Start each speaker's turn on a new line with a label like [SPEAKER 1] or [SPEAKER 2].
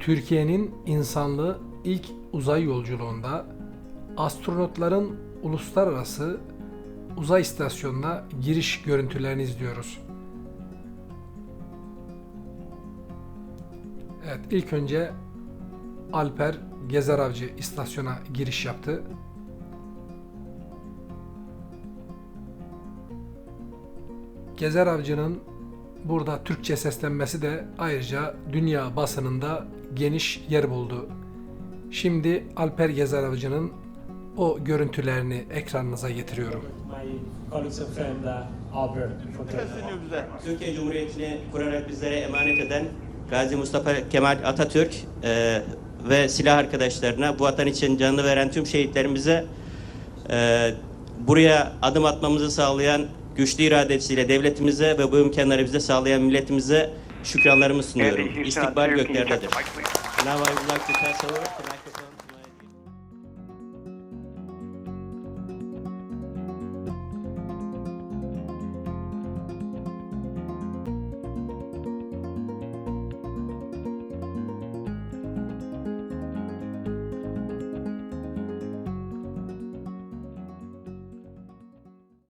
[SPEAKER 1] Türkiye'nin insanlı ilk uzay yolculuğunda astronotların uluslararası uzay istasyonuna giriş görüntülerini izliyoruz. Evet, ilk önce Alper Gezer istasyona giriş yaptı. Gezer burada Türkçe seslenmesi de ayrıca dünya basınında geniş yer buldu. Şimdi Alper Gezer Avcı'nın o görüntülerini ekranınıza getiriyorum.
[SPEAKER 2] Türkiye Cumhuriyeti'ni kurarak bizlere emanet eden Gazi Mustafa Kemal Atatürk e, ve silah arkadaşlarına, bu vatan için canını veren tüm şehitlerimize e, buraya adım atmamızı sağlayan güçlü iradesiyle devletimize ve bu imkanları bize sağlayan milletimize şükranlarımı sunuyorum. İstikbal göklerdedir.
[SPEAKER 3] the mic, please?
[SPEAKER 2] Now I would like to pass over to